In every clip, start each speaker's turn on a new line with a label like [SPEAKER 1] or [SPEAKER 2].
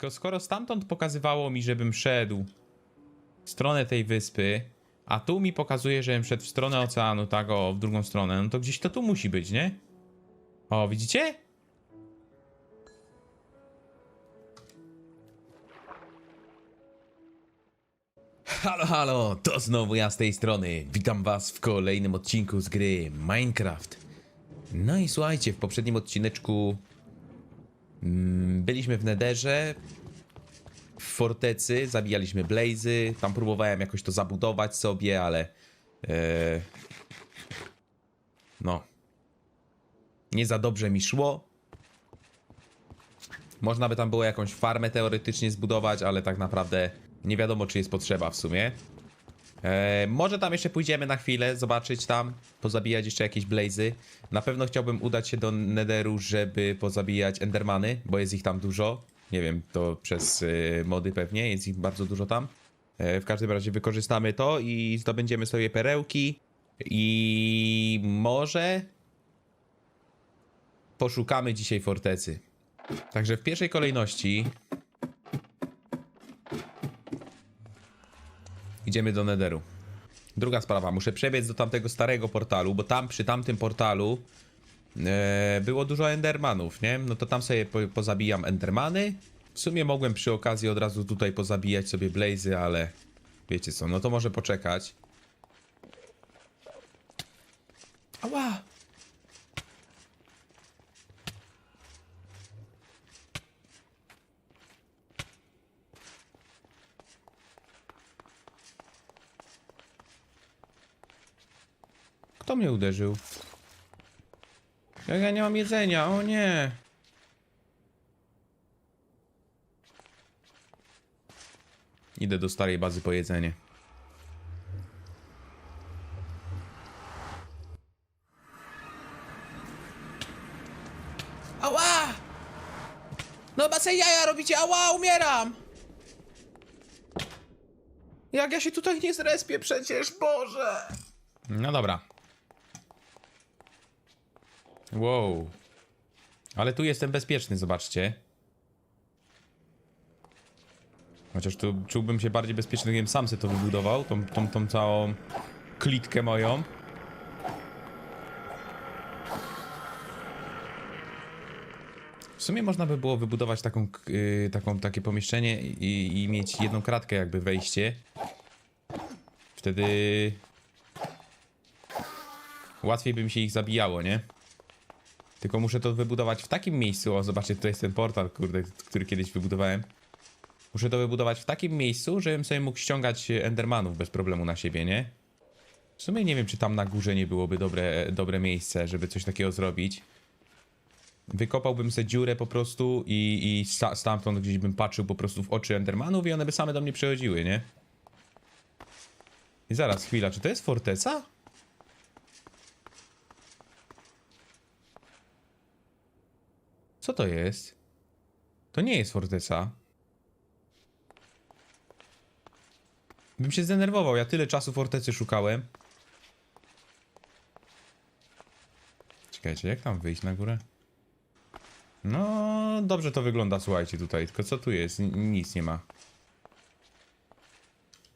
[SPEAKER 1] Tylko skoro stamtąd pokazywało mi, żebym szedł w stronę tej wyspy, a tu mi pokazuje, żebym szedł w stronę oceanu, tak o, w drugą stronę, no to gdzieś to tu musi być, nie? O, widzicie? Halo, halo, to znowu ja z tej strony. Witam was w kolejnym odcinku z gry Minecraft. No i słuchajcie, w poprzednim odcineczku byliśmy w Nederze, w fortecy, zabijaliśmy blazy, tam próbowałem jakoś to zabudować sobie, ale e, no nie za dobrze mi szło. Można by tam było jakąś farmę teoretycznie zbudować, ale tak naprawdę nie wiadomo, czy jest potrzeba w sumie. E, może tam jeszcze pójdziemy na chwilę, zobaczyć tam, pozabijać jeszcze jakieś blazy. Na pewno chciałbym udać się do Netheru, żeby pozabijać Endermany, bo jest ich tam dużo. Nie wiem, to przez e, mody pewnie, jest ich bardzo dużo tam. E, w każdym razie wykorzystamy to i zdobędziemy sobie perełki. I może poszukamy dzisiaj fortecy. Także w pierwszej kolejności idziemy do Netheru. Druga sprawa, muszę przebiec do tamtego starego portalu, bo tam przy tamtym portalu e, było dużo Endermanów, nie? No to tam sobie po, pozabijam Endermany. W sumie mogłem przy okazji od razu tutaj pozabijać sobie Blazy, ale wiecie co, no to może poczekać. Ała! Kto mnie uderzył? Jak ja nie mam jedzenia, o nie! Idę do starej bazy po jedzenie. Ała! No se jaja robicie, ała, umieram! Jak ja się tutaj nie zrespię przecież, Boże! No dobra. Wow. Ale tu jestem bezpieczny, zobaczcie. Chociaż tu czułbym się bardziej bezpieczny, gdybym sam sobie to wybudował, tą, tą, tą całą klitkę moją. W sumie można by było wybudować taką, yy, taką, takie pomieszczenie i, i mieć jedną kratkę jakby wejście. Wtedy łatwiej by mi się ich zabijało, nie? Tylko muszę to wybudować w takim miejscu. O, zobaczcie, tutaj jest ten portal, kurde, który kiedyś wybudowałem. Muszę to wybudować w takim miejscu, żebym sobie mógł ściągać Endermanów bez problemu na siebie, nie? W sumie nie wiem, czy tam na górze nie byłoby dobre, dobre miejsce, żeby coś takiego zrobić. Wykopałbym sobie dziurę po prostu i, i sta- stamtąd gdzieś bym patrzył po prostu w oczy Endermanów i one by same do mnie przychodziły, nie? I zaraz, chwila, czy to jest forteca? Co to jest? To nie jest forteca. Bym się zdenerwował, ja tyle czasu fortecy szukałem. Czekajcie, jak tam wyjść na górę? No, dobrze to wygląda, słuchajcie, tutaj. Tylko co tu jest? N- nic nie ma.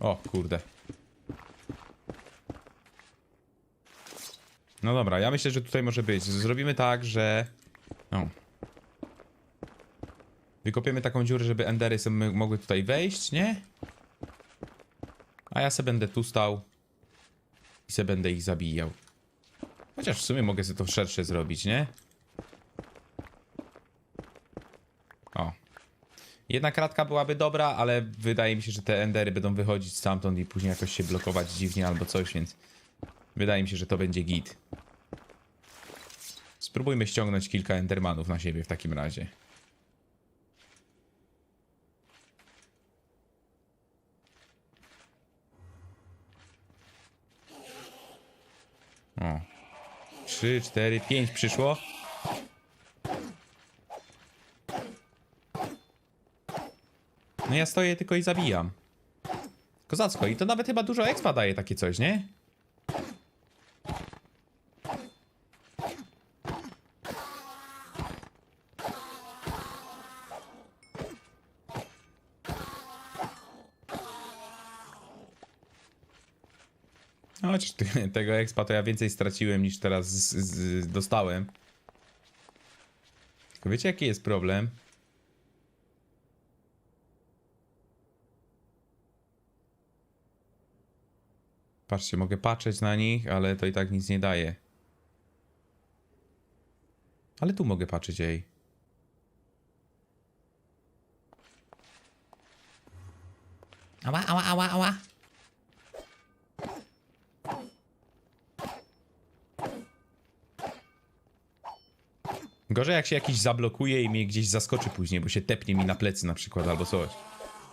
[SPEAKER 1] O, kurde. No dobra, ja myślę, że tutaj może być. Zrobimy tak, że... No. Wykopiemy taką dziurę, żeby endery sobie mogły tutaj wejść, nie? A ja se będę tu stał i se będę ich zabijał. Chociaż w sumie mogę sobie to szersze zrobić, nie? O. Jedna kratka byłaby dobra, ale wydaje mi się, że te endery będą wychodzić stamtąd i później jakoś się blokować dziwnie albo coś, więc wydaje mi się, że to będzie git. Spróbujmy ściągnąć kilka endermanów na siebie w takim razie. O. Trzy, cztery, pięć przyszło. No ja stoję tylko i zabijam. Kozacko. I to nawet chyba dużo expa daje takie coś, nie? Tego expa to ja więcej straciłem niż teraz z, z, dostałem. Tylko wiecie jaki jest problem? Patrzcie, mogę patrzeć na nich, ale to i tak nic nie daje. Ale tu mogę patrzeć, ej. Ała, ała, ała, ała. Gorzej jak się jakiś zablokuje i mnie gdzieś zaskoczy później, bo się tepnie mi na plecy na przykład albo coś.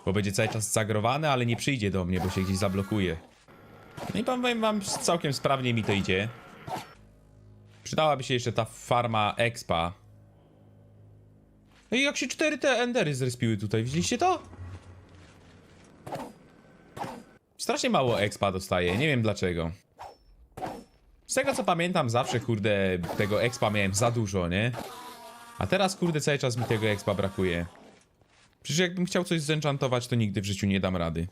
[SPEAKER 1] Bo będzie cały czas zagrowany, ale nie przyjdzie do mnie, bo się gdzieś zablokuje. No i powiem wam, całkiem sprawnie mi to idzie. Przydałaby się jeszcze ta farma expa. No i jak się cztery te endery zrespiły tutaj, widzieliście to? Strasznie mało expa dostaję, nie wiem dlaczego. Z tego co pamiętam, zawsze kurde tego expa miałem za dużo, nie? A teraz kurde cały czas mi tego expa brakuje. Przecież jakbym chciał coś zenchantować, to nigdy w życiu nie dam rady.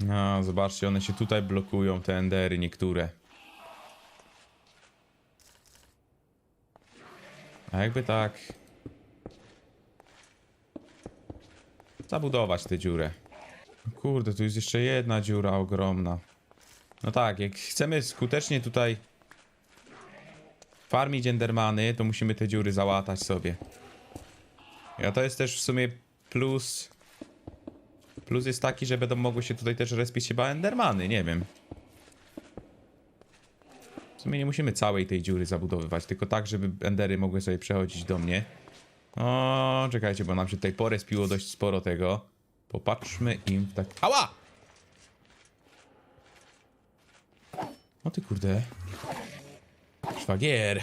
[SPEAKER 1] No, zobaczcie, one się tutaj blokują, te endery niektóre. A jakby tak... Zabudować tę dziurę. Kurde, tu jest jeszcze jedna dziura ogromna. No tak, jak chcemy skutecznie tutaj farmić endermany, to musimy te dziury załatać sobie. A to jest też w sumie plus... Plus jest taki, że będą mogły się tutaj też respić chyba endermany, nie wiem. W sumie nie musimy całej tej dziury zabudowywać, tylko tak, żeby endery mogły sobie przechodzić do mnie. O, czekajcie, bo nam się tutaj porespiło dość sporo tego. Popatrzmy im w tak... Ała! O ty kurde. Szwagier.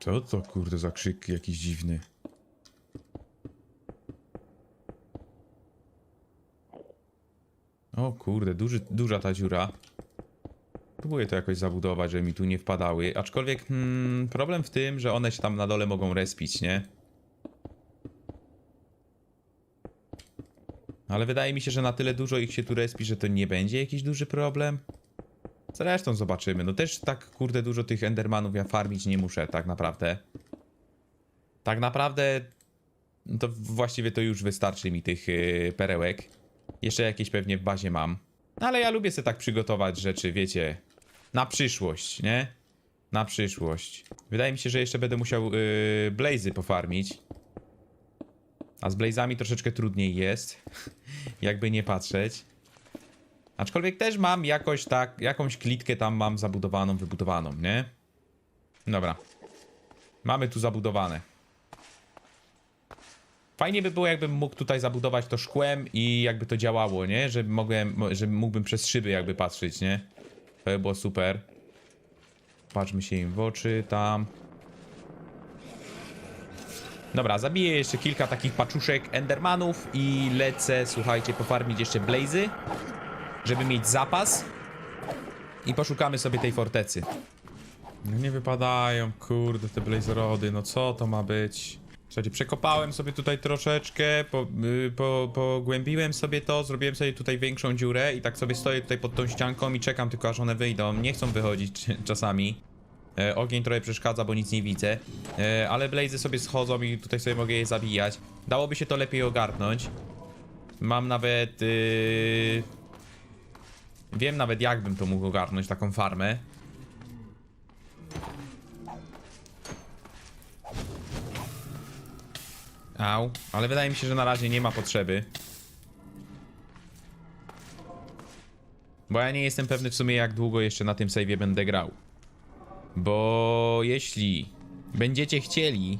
[SPEAKER 1] Co to kurde za krzyk jakiś dziwny? O kurde, duży, duża ta dziura. Próbuję to jakoś zabudować, żeby mi tu nie wpadały. Aczkolwiek hmm, problem w tym, że one się tam na dole mogą respić, nie? Ale wydaje mi się, że na tyle dużo ich się tu respi, że to nie będzie jakiś duży problem. Zresztą zobaczymy. No też tak kurde dużo tych endermanów ja farmić nie muszę, tak naprawdę. Tak naprawdę no to właściwie to już wystarczy mi tych yy, perełek. Jeszcze jakieś pewnie w bazie mam. No ale ja lubię sobie tak przygotować rzeczy, wiecie, na przyszłość, nie? Na przyszłość. Wydaje mi się, że jeszcze będę musiał yy, blazy pofarmić. A z blazami troszeczkę trudniej jest. Jakby nie patrzeć. Aczkolwiek też mam jakoś tak, jakąś klitkę tam mam zabudowaną, wybudowaną, nie? Dobra. Mamy tu zabudowane. Fajnie by było, jakbym mógł tutaj zabudować to szkłem i jakby to działało, nie? Że mogłem, mo- że mógłbym przez szyby jakby patrzeć, nie? To by było super. Patrzmy się im w oczy, tam. Dobra, zabiję jeszcze kilka takich paczuszek endermanów i lecę, słuchajcie, pofarmić jeszcze blazy, żeby mieć zapas. I poszukamy sobie tej fortecy. No nie wypadają, kurde, te blazerody, no co to ma być? Słuchajcie, przekopałem sobie tutaj troszeczkę, po, y, po, pogłębiłem sobie to, zrobiłem sobie tutaj większą dziurę i tak sobie stoję tutaj pod tą ścianką i czekam tylko aż one wyjdą. Nie chcą wychodzić czasami. E, ogień trochę przeszkadza, bo nic nie widzę. E, ale blazy sobie schodzą i tutaj sobie mogę je zabijać. Dałoby się to lepiej ogarnąć. Mam nawet... y, Wiem nawet jak bym to mógł ogarnąć, taką farmę. Au, ale wydaje mi się, że na razie nie ma potrzeby. Bo ja nie jestem pewny w sumie jak długo jeszcze na tym save'ie będę grał. Bo jeśli będziecie chcieli,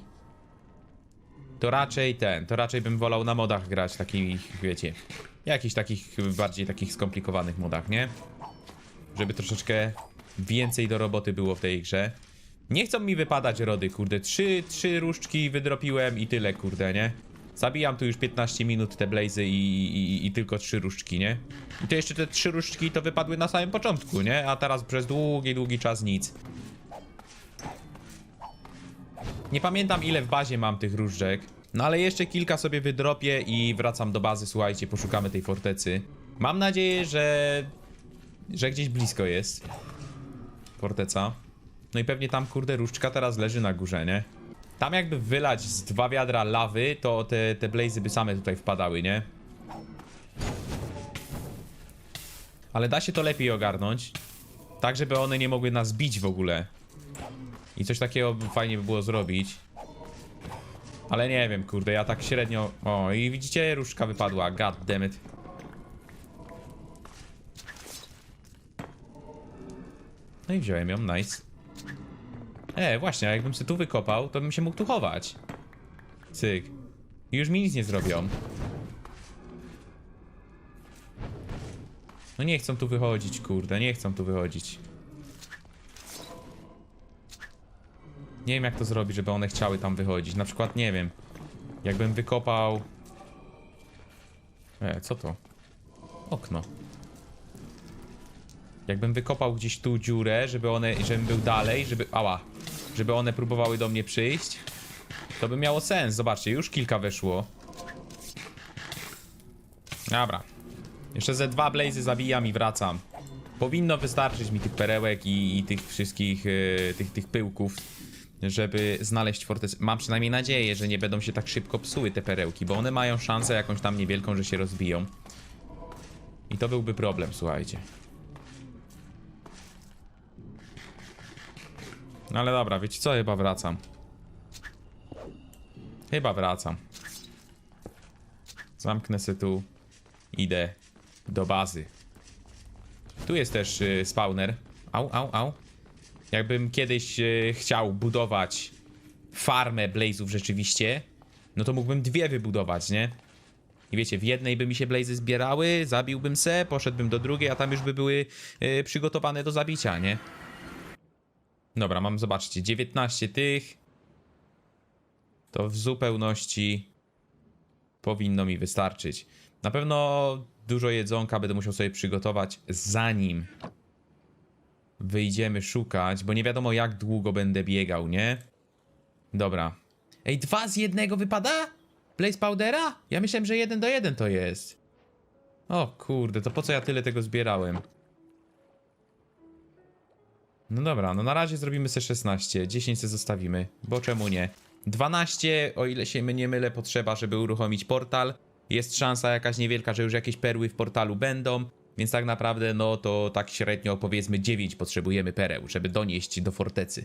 [SPEAKER 1] to raczej ten, to raczej bym wolał na modach grać takich, wiecie, jakichś takich bardziej takich skomplikowanych modach, nie? Żeby troszeczkę więcej do roboty było w tej grze. Nie chcą mi wypadać rody, kurde. Trzy, trzy różdżki wydropiłem i tyle, kurde, nie? Zabijam tu już 15 minut te blazy i, i, i tylko trzy różdżki, nie? I to jeszcze te trzy różdżki to wypadły na samym początku, nie? A teraz przez długi, długi czas nic. Nie pamiętam ile w bazie mam tych różdżek. No ale jeszcze kilka sobie wydropię i wracam do bazy, słuchajcie, poszukamy tej fortecy. Mam nadzieję, że... że gdzieś blisko jest. Forteca. No i pewnie tam, kurde, różdżka teraz leży na górze, nie? Tam jakby wylać z dwa wiadra lawy, to te, te blazy by same tutaj wpadały, nie? Ale da się to lepiej ogarnąć. Tak, żeby one nie mogły nas bić w ogóle. I coś takiego fajnie by było zrobić. Ale nie wiem, kurde, ja tak średnio... O, i widzicie, różdżka wypadła, god damn it. No i wziąłem ją, nice. E, właśnie, a jakbym się tu wykopał, to bym się mógł tu chować. Cyk. I już mi nic nie zrobią. No nie chcą tu wychodzić, kurde, nie chcą tu wychodzić. Nie wiem jak to zrobić, żeby one chciały tam wychodzić. Na przykład, nie wiem. Jakbym wykopał... E, co to? Okno. Jakbym wykopał gdzieś tu dziurę, żeby one, żebym był dalej, żeby... Ała. Żeby one próbowały do mnie przyjść. To by miało sens. Zobaczcie, już kilka weszło. Dobra. Jeszcze ze dwa blazy zabijam i wracam. Powinno wystarczyć mi tych perełek i, i tych wszystkich, e, tych, tych pyłków, żeby znaleźć fortecę. Mam przynajmniej nadzieję, że nie będą się tak szybko psuły te perełki, bo one mają szansę jakąś tam niewielką, że się rozbiją. I to byłby problem, słuchajcie. No ale dobra, wiecie co? Chyba wracam. Chyba wracam. Zamknę se tu. Idę do bazy. Tu jest też y, spawner. Au, au, au. Jakbym kiedyś y, chciał budować farmę blazów rzeczywiście, no to mógłbym dwie wybudować, nie? I wiecie, w jednej by mi się blazy zbierały, zabiłbym se, poszedłbym do drugiej, a tam już by były y, przygotowane do zabicia, nie? Dobra, mam, zobaczcie, 19 tych. To w zupełności powinno mi wystarczyć. Na pewno dużo jedzonka będę musiał sobie przygotować zanim wyjdziemy szukać, bo nie wiadomo jak długo będę biegał, nie? Dobra. Ej, dwa z jednego wypada? Blaze Powdera? Ja myślałem, że jeden do jeden to jest. O kurde, to po co ja tyle tego zbierałem? No dobra, no na razie zrobimy se 16, 10 se zostawimy, bo czemu nie? 12, o ile się nie mylę, potrzeba, żeby uruchomić portal. Jest szansa jakaś niewielka, że już jakieś perły w portalu będą, więc tak naprawdę, no to tak średnio powiedzmy 9 potrzebujemy pereł, żeby donieść do fortecy.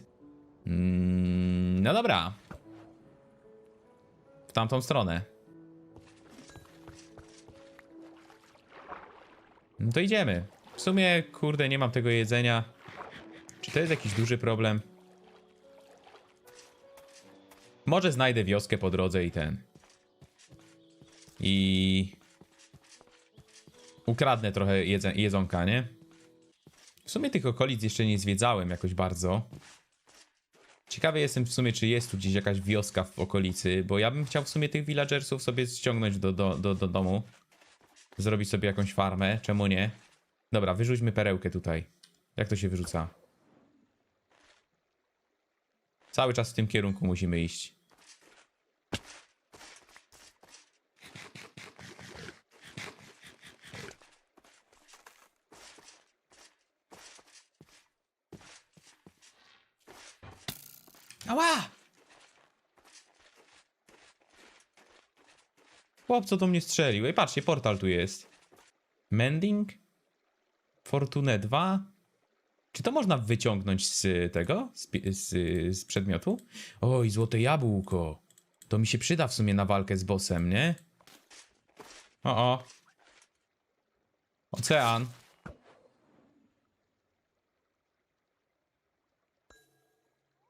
[SPEAKER 1] Mm, no dobra. W tamtą stronę. No to idziemy. W sumie, kurde, nie mam tego jedzenia. Czy to jest jakiś duży problem? Może znajdę wioskę po drodze i ten. I... Ukradnę trochę jedzonka, nie? W sumie tych okolic jeszcze nie zwiedzałem jakoś bardzo. Ciekawy jestem w sumie, czy jest tu gdzieś jakaś wioska w okolicy, bo ja bym chciał w sumie tych villagersów sobie ściągnąć do, do, do, do domu. Zrobić sobie jakąś farmę, czemu nie? Dobra, wyrzućmy perełkę tutaj. Jak to się wyrzuca? Cały czas w tym kierunku musimy iść. Ała! Chłop, co do mnie strzelił. Ej, patrzcie, portal tu jest. Mending? Fortune 2? Czy to można wyciągnąć z tego? Z, z, z przedmiotu? Oj, złote jabłko. To mi się przyda w sumie na walkę z bossem, nie? O, o. Ocean.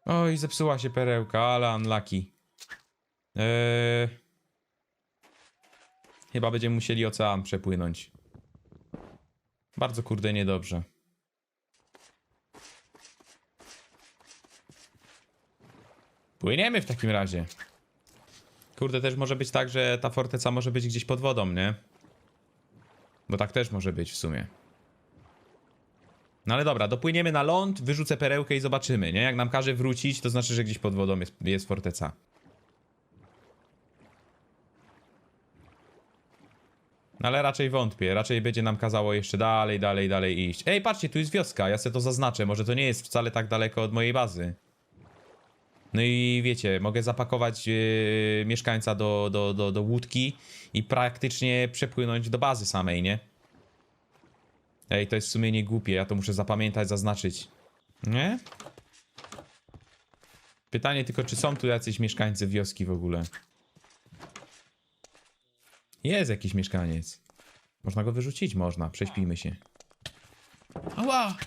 [SPEAKER 1] Oj, zepsuła się perełka, ale unlucky. Eee... Chyba będziemy musieli ocean przepłynąć. Bardzo kurde niedobrze. Płyniemy w takim razie. Kurde, też może być tak, że ta forteca może być gdzieś pod wodą, nie? Bo tak też może być w sumie. No ale dobra, dopłyniemy na ląd, wyrzucę perełkę i zobaczymy, nie? Jak nam każe wrócić, to znaczy, że gdzieś pod wodą jest, jest forteca. No ale raczej wątpię, raczej będzie nam kazało jeszcze dalej, dalej, dalej iść. Ej, patrzcie, tu jest wioska, ja sobie to zaznaczę, może to nie jest wcale tak daleko od mojej bazy. No i wiecie, mogę zapakować yy, mieszkańca do, do, do, do łódki i praktycznie przepłynąć do bazy samej, nie? Ej, to jest w sumie nie głupie, ja to muszę zapamiętać, zaznaczyć. Nie? Pytanie tylko, czy są tu jacyś mieszkańcy wioski w ogóle? Jest jakiś mieszkaniec. Można go wyrzucić? Można, prześpijmy się. Ała!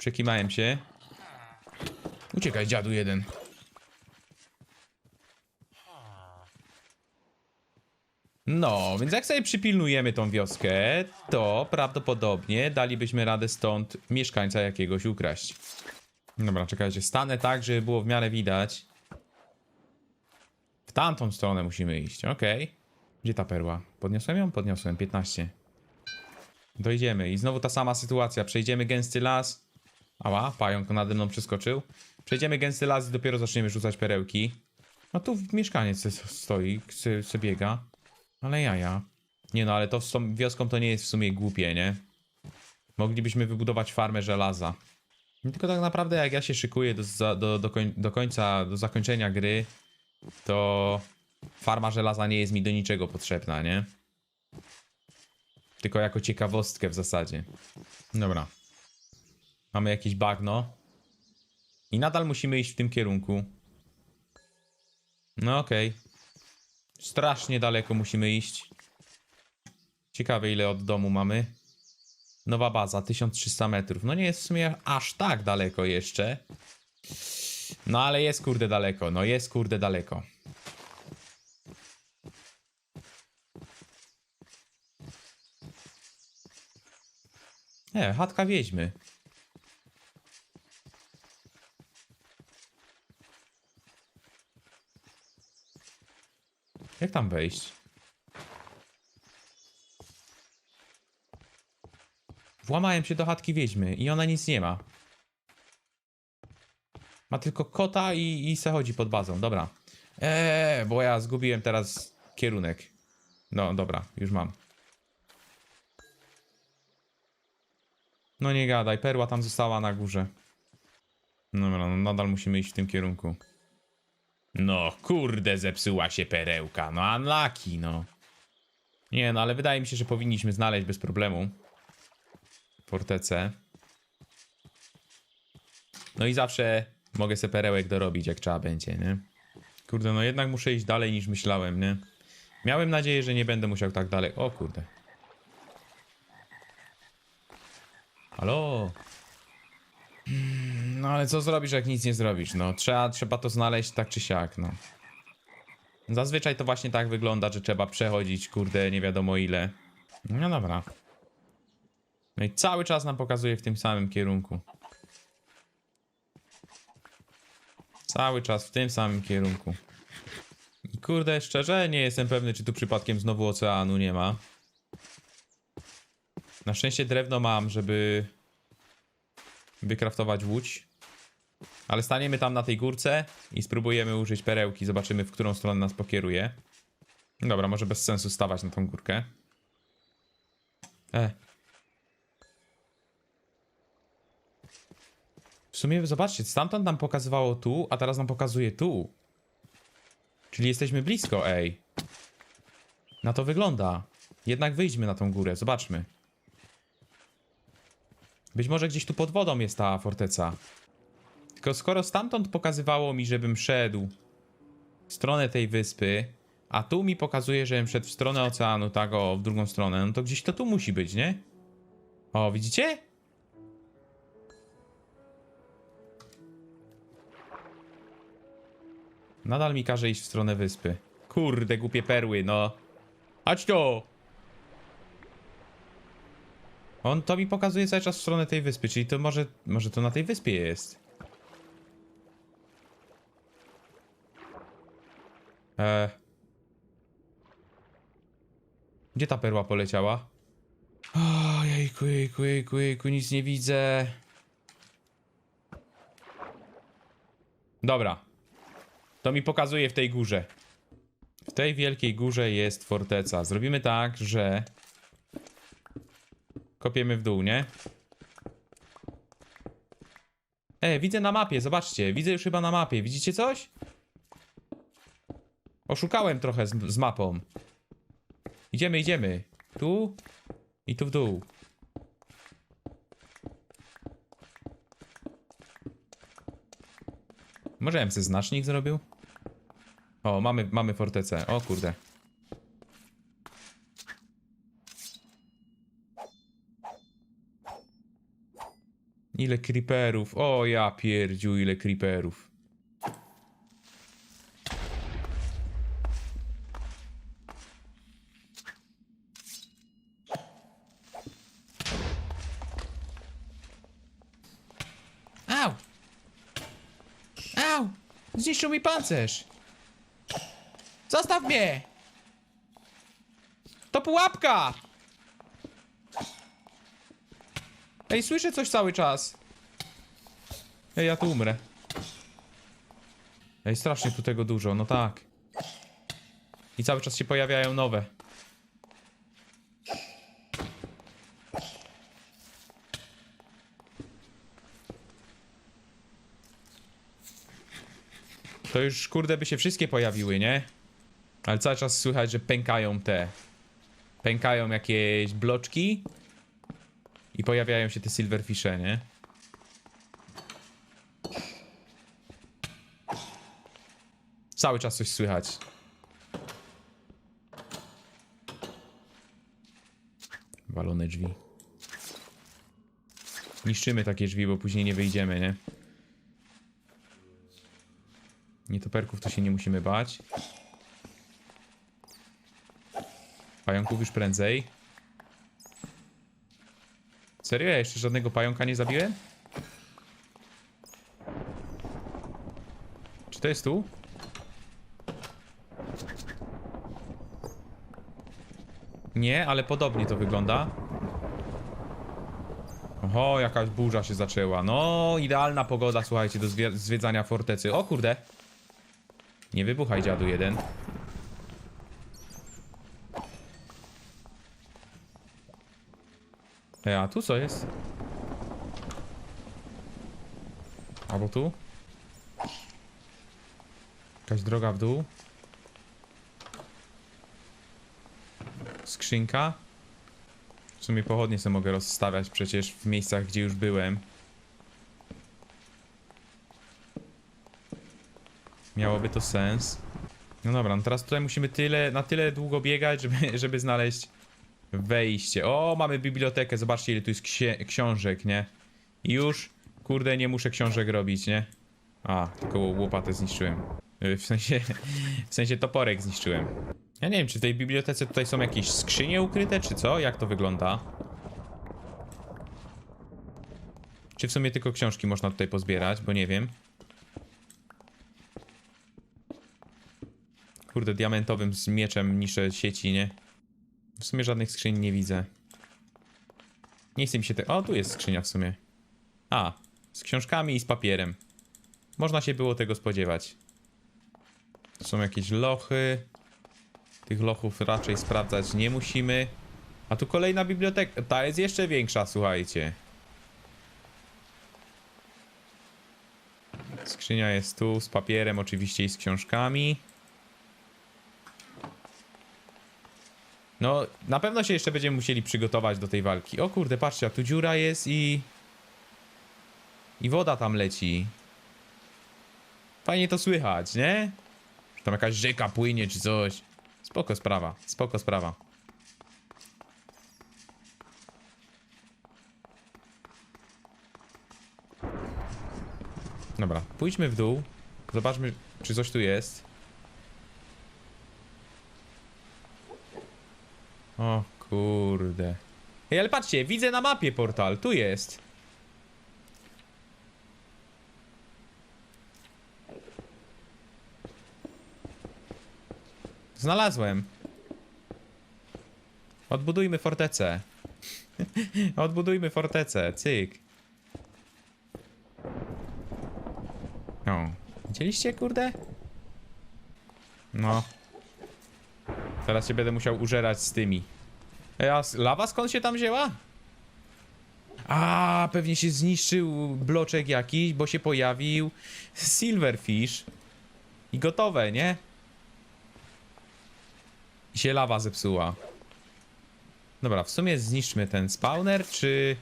[SPEAKER 1] Przekimałem się. Uciekaj, dziadu jeden. No, więc jak sobie przypilnujemy tą wioskę, to prawdopodobnie dalibyśmy radę stąd mieszkańca jakiegoś ukraść. Dobra, czekajcie, stanę tak, żeby było w miarę widać. W tamtą stronę musimy iść, okej. Gdzie ta perła? Podniosłem ją? Podniosłem, 15. Dojdziemy i znowu ta sama sytuacja. Przejdziemy gęsty las. Ała, pająk nade mną przeskoczył. Przejdziemy gęsty las i dopiero zaczniemy rzucać perełki. No tu mieszkaniec stoi, se, biega. Ale jaja. Nie no, ale to z tą wioską to nie jest w sumie głupie, nie? Moglibyśmy wybudować farmę żelaza. Tylko tak naprawdę jak ja się szykuję do, do, do, koń, do końca, do zakończenia gry, to farma żelaza nie jest mi do niczego potrzebna, nie? Tylko jako ciekawostkę w zasadzie. Dobra. Mamy jakieś bagno. I nadal musimy iść w tym kierunku. No okej. Strasznie daleko musimy iść. Ciekawe ile od domu mamy. Nowa baza, 1300 metrów. No nie jest w sumie aż tak daleko jeszcze. No ale jest kurde daleko, no jest kurde daleko. Nie, chatka wiedźmy. Jak tam wejść? Włamałem się do chatki wiedźmy i ona nic nie ma. Ma tylko kota i, i se chodzi pod bazą. Dobra. Eee, bo ja zgubiłem teraz kierunek. No, dobra, już mam. No nie gadaj, perła tam została na górze. Dobra, no nadal musimy iść w tym kierunku. No kurde, zepsuła się perełka. No unlucky, no. Nie, no ale wydaje mi się, że powinniśmy znaleźć bez problemu fortecę. No i zawsze mogę sobie perełek dorobić, jak trzeba będzie, nie? Kurde, no jednak muszę iść dalej niż myślałem, nie? Miałem nadzieję, że nie będę musiał tak dalej. O kurde. Halo? No ale co zrobisz, jak nic nie zrobisz? No trzeba, trzeba to znaleźć tak czy siak, no. Zazwyczaj to właśnie tak wygląda, że trzeba przechodzić, kurde, nie wiadomo ile. No dobra. No i cały czas nam pokazuje w tym samym kierunku. Cały czas w tym samym kierunku. Kurde, szczerze, nie jestem pewny, czy tu przypadkiem znowu oceanu nie ma. Na szczęście drewno mam, żeby wykraftować łódź. Ale staniemy tam na tej górce i spróbujemy użyć perełki. Zobaczymy, w którą stronę nas pokieruje. Dobra, może bez sensu stawać na tą górkę. E. W sumie zobaczcie, stamtąd nam pokazywało tu, a teraz nam pokazuje tu. Czyli jesteśmy blisko, ej. Na to wygląda. Jednak wyjdźmy na tą górę, zobaczmy. Być może gdzieś tu pod wodą jest ta forteca. Tylko skoro stamtąd pokazywało mi, żebym szedł w stronę tej wyspy, a tu mi pokazuje, żebym szedł w stronę oceanu, tak o, w drugą stronę, no to gdzieś to tu musi być, nie? O, widzicie? Nadal mi każe iść w stronę wyspy. Kurde, głupie perły, no. Chodź tu! On to mi pokazuje cały czas w stronę tej wyspy, czyli to może, może to na tej wyspie jest. Eee. Gdzie ta perła poleciała? O, jejku, jejku, jejku, jejku, nic nie widzę. Dobra. To mi pokazuje w tej górze. W tej wielkiej górze jest forteca. Zrobimy tak, że kopiemy w dół, nie? E, widzę na mapie, zobaczcie. Widzę już chyba na mapie. Widzicie coś? Oszukałem trochę z, z mapą. Idziemy, idziemy. Tu i tu w dół. Może ja sobie znacznik zrobił? O, mamy, mamy fortecę. O kurde. Ile creeperów. O ja pierdziu, ile creeperów. Au! Au! Zniszczył mi pancerz! Zostaw mnie! To pułapka! Ej, słyszę coś cały czas. Ej, ja tu umrę. Ej, strasznie tu tego dużo, no tak. I cały czas się pojawiają nowe. To już kurde by się wszystkie pojawiły, nie? Ale cały czas słychać, że pękają te. Pękają jakieś bloczki. I pojawiają się te silverfishe, nie? Cały czas coś słychać. Walone drzwi. Niszczymy takie drzwi, bo później nie wyjdziemy, nie? Nietoperków to się nie musimy bać. Pająków już prędzej. Serio? Ja jeszcze żadnego pająka nie zabiłem? Czy to jest tu? Nie, ale podobnie to wygląda. Oho, jakaś burza się zaczęła. No, idealna pogoda, słuchajcie, do zwie- zwiedzania fortecy. O kurde. Nie wybuchaj, dziadu jeden. E, a tu co jest? Albo tu? Jakaś droga w dół? Skrzynka? W sumie pochodnie sobie mogę rozstawiać przecież w miejscach, gdzie już byłem. Miałoby to sens. No dobra, no teraz tutaj musimy tyle, na tyle długo biegać, żeby, żeby znaleźć wejście. O, mamy bibliotekę, zobaczcie ile tu jest książek, nie? I już, kurde, nie muszę książek robić, nie? A, tylko łopatę zniszczyłem. Y, W sensie, w sensie toporek zniszczyłem. Ja nie wiem, czy w tej bibliotece tutaj są jakieś skrzynie ukryte, czy co? Jak to wygląda? Czy w sumie tylko książki można tutaj pozbierać, bo nie wiem. Kurde, diamentowym z mieczem niszczę sieci, nie? W sumie żadnych skrzyń nie widzę. Nie chce mi się te... O, tu jest skrzynia w sumie. A, z książkami i z papierem. Można się było tego spodziewać. Są jakieś lochy. Tych lochów raczej sprawdzać nie musimy. A tu kolejna biblioteka. Ta jest jeszcze większa, słuchajcie. Skrzynia jest tu z papierem oczywiście i z książkami. No, na pewno się jeszcze będziemy musieli przygotować do tej walki. O kurde, patrzcie, a tu dziura jest i... I woda tam leci. Fajnie to słychać, nie? Tam jakaś rzeka płynie czy coś. Spoko sprawa, spoko sprawa. Dobra, pójdźmy w dół. Zobaczmy, czy coś tu jest. O kurde. Ej, ale patrzcie, widzę na mapie portal, tu jest. Znalazłem. Odbudujmy fortecę. Odbudujmy fortecę, cyk. O, widzieliście, kurde? No. Teraz się będę musiał użerać z tymi. A lawa skąd się tam wzięła? A, pewnie się zniszczył bloczek jakiś, bo się pojawił silverfish. I gotowe, nie? I się lawa zepsuła. Dobra, w sumie zniszczmy ten spawner, czy...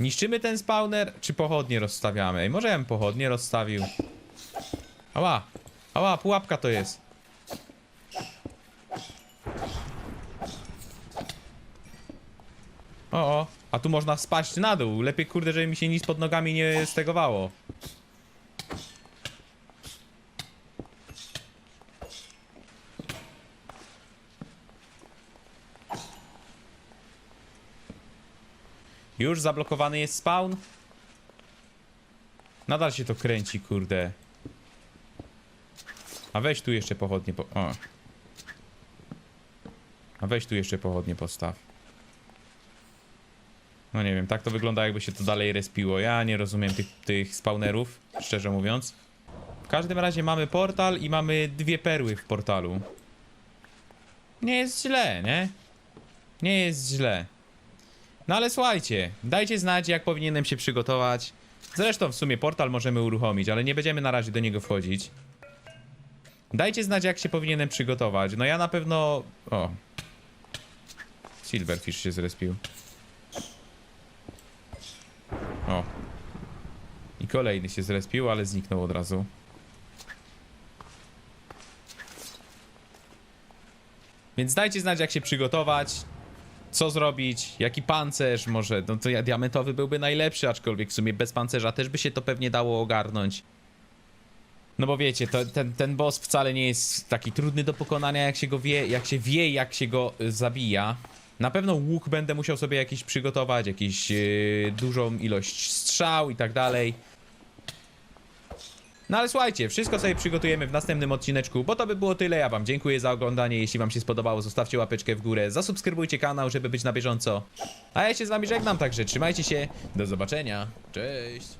[SPEAKER 1] Niszczymy ten spawner, czy pochodnie rozstawiamy? Ej, może ja bym pochodnie rozstawił. Ała, ała, pułapka to jest. O, o, a tu można spaść na dół. Lepiej kurde, żeby mi się nic pod nogami nie stegowało. Już zablokowany jest spawn? Nadal się to kręci, kurde. A weź tu jeszcze pochodnie po... O. A weź tu jeszcze pochodnie postaw. No nie wiem, tak to wygląda jakby się to dalej respiło. Ja nie rozumiem tych, tych spawnerów, szczerze mówiąc. W każdym razie mamy portal i mamy dwie perły w portalu. Nie jest źle, nie? Nie jest źle. No ale słuchajcie, dajcie znać jak powinienem się przygotować. Zresztą w sumie portal możemy uruchomić, ale nie będziemy na razie do niego wchodzić. Dajcie znać jak się powinienem przygotować. No ja na pewno... O. Silverfish się zrespił. O. I kolejny się zrespił, ale zniknął od razu. Więc dajcie znać jak się przygotować co zrobić, jaki pancerz, może, no to diamentowy byłby najlepszy, aczkolwiek w sumie bez pancerza też by się to pewnie dało ogarnąć. No bo wiecie, to, ten, ten boss wcale nie jest taki trudny do pokonania, jak się go wie, jak się wie, jak się go y, zabija. Na pewno łuk będę musiał sobie jakiś przygotować, jakiś yy, dużą ilość strzał i tak dalej. No ale słuchajcie, wszystko sobie przygotujemy w następnym odcineczku, bo to by było tyle. Ja wam dziękuję za oglądanie. Jeśli wam się spodobało, zostawcie łapeczkę w górę, zasubskrybujcie kanał, żeby być na bieżąco. A ja się z wami żegnam, także trzymajcie się. Do zobaczenia. Cześć.